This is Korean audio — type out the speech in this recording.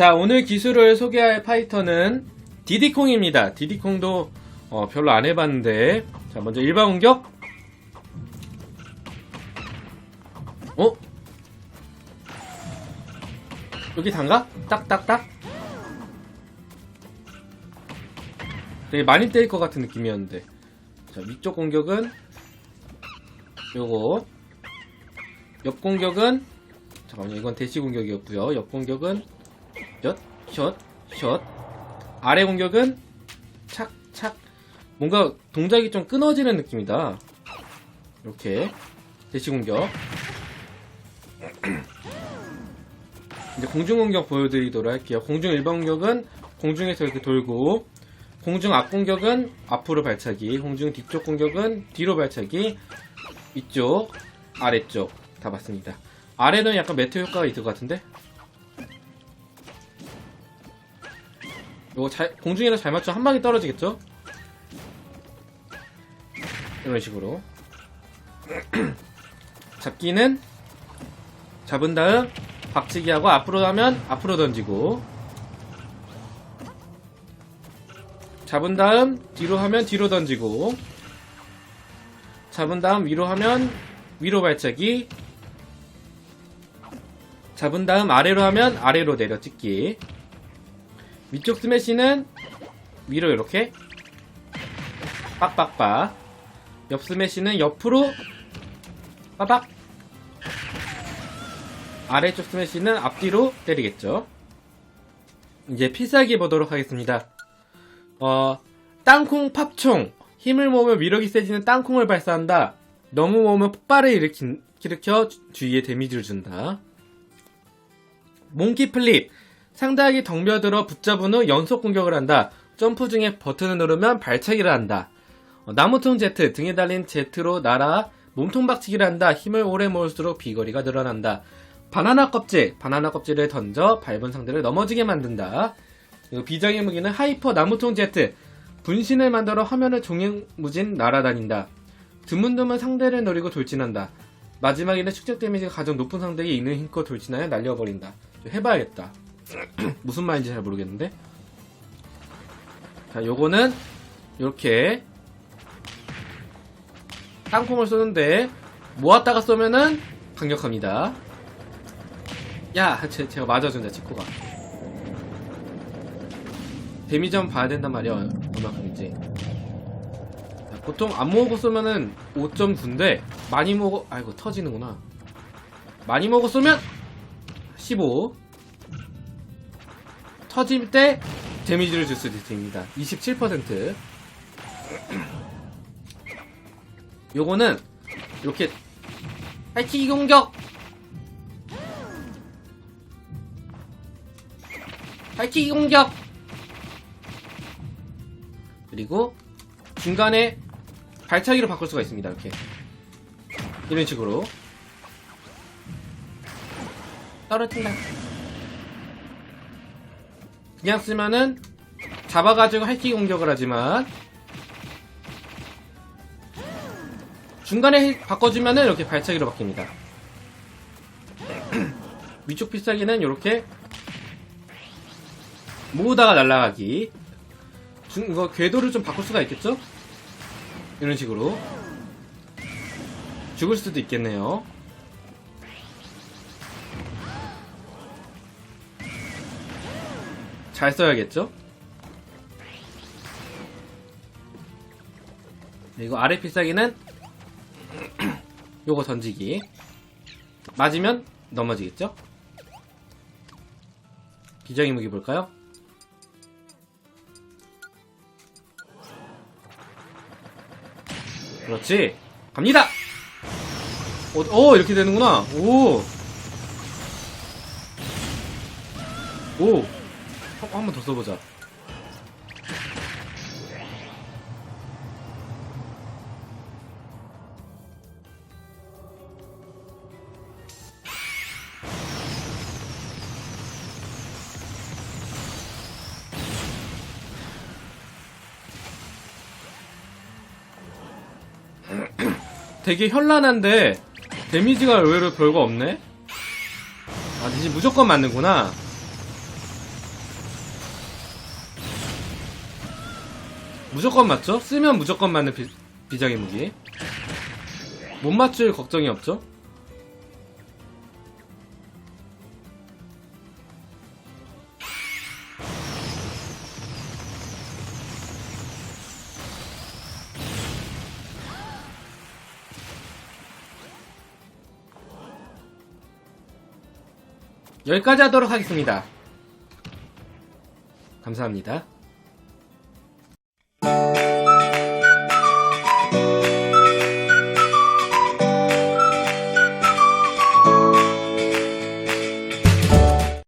자, 오늘 기술을 소개할 파이터는 디디콩입니다. 디디콩도 어, 별로 안 해봤는데. 자, 먼저 일반 공격. 어? 여기 단가? 딱딱딱? 되게 많이 때릴 것 같은 느낌이었는데. 자, 위쪽 공격은 요거. 옆 공격은 잠깐만요. 이건 대시 공격이었고요. 옆 공격은 엿, 숏, 숏. 아래 공격은 착, 착. 뭔가 동작이 좀 끊어지는 느낌이다. 이렇게 대시 공격. 이제 공중 공격 보여드리도록 할게요. 공중 일반 공격은 공중에서 이렇게 돌고 공중 앞 공격은 앞으로 발차기, 공중 뒤쪽 공격은 뒤로 발차기, 위쪽, 아래쪽 다 봤습니다. 아래는 약간 매트 효과가 있을 것 같은데? 이거 잘, 공중에서 잘 맞추면 한 방에 떨어지겠죠? 이런 식으로. 잡기는 잡은 다음 박치기 하고 앞으로 하면 앞으로 던지고 잡은 다음 뒤로 하면 뒤로 던지고 잡은 다음 위로 하면 위로 발차기 잡은 다음 아래로 하면 아래로 내려 찍기 위쪽 스매시는 위로 이렇게 빡빡빡. 옆 스매시는 옆으로 빠박 아래쪽 스매시는 앞뒤로 때리겠죠. 이제 필살기 보도록 하겠습니다. 어, 땅콩 팝총. 힘을 모으면 위력이 세지는 땅콩을 발사한다. 너무 모으면 폭발을 일으킨, 일으켜 주- 주위에 데미지를 준다. 몽키 플립 상대에게 덩벼들어 붙잡은 후 연속 공격을 한다. 점프 중에 버튼을 누르면 발차기를 한다. 어, 나무통 제트 등에 달린 제트로 날아 몸통 박치기를 한다. 힘을 오래 모을수록 비거리가 늘어난다. 바나나 껍질 바나나 껍질을 던져 밟은 상대를 넘어지게 만든다. 비장의 무기는 하이퍼 나무통 제트 분신을 만들어 화면을 종횡무진 날아다닌다. 드문드문 상대를 노리고 돌진한다. 마지막에는 축적 데미지가 가장 높은 상대에게 있는 힘껏 돌진하여 날려버린다. 좀 해봐야겠다. 무슨 말인지 잘 모르겠는데. 자, 요거는 이렇게 땅콩을 쏘는데 모았다가 쏘면은 강력합니다. 야, 제, 제가 맞아준다, 치코가. 데미지 한번 봐야 된단 말이야, 얼마큼인지. 자, 보통 안 모으고 쏘면은 5.9인데 많이 먹어, 아이고 터지는구나. 많이 먹어 쏘면 15. 터질 때 데미지를 줄 수도 있습니다. 27%. 요거는 이렇게 팔키기 공격. 팔키기 공격. 그리고 중간에 발차기로 바꿀 수가 있습니다. 이렇게 이런 식으로 떨어진다. 그냥 쓰면은 잡아가지고 할키 공격을 하지만 중간에 힐- 바꿔주면은 이렇게 발차기로 바뀝니다. 위쪽 필살기는 이렇게 모으다가 날아가기. 중, 이거 궤도를 좀 바꿀 수가 있겠죠? 이런 식으로. 죽을 수도 있겠네요. 잘 써야겠죠? 네, 이거 아래 필살기는 요거 던지기 맞으면 넘어지겠죠? 비정의 무기 볼까요? 그렇지 갑니다! 오, 오, 이렇게 되는구나 오 오! 한 번 더 써보자. 되게 현란한데 데미지가 의외로 별거 없네. 아, 이제 무조건 맞는구나. 무조건 맞죠? 쓰면 무조건 맞는 비, 비장의 무기. 못 맞출 걱정이 없죠? 여기까지 하도록 하겠습니다. 감사합니다.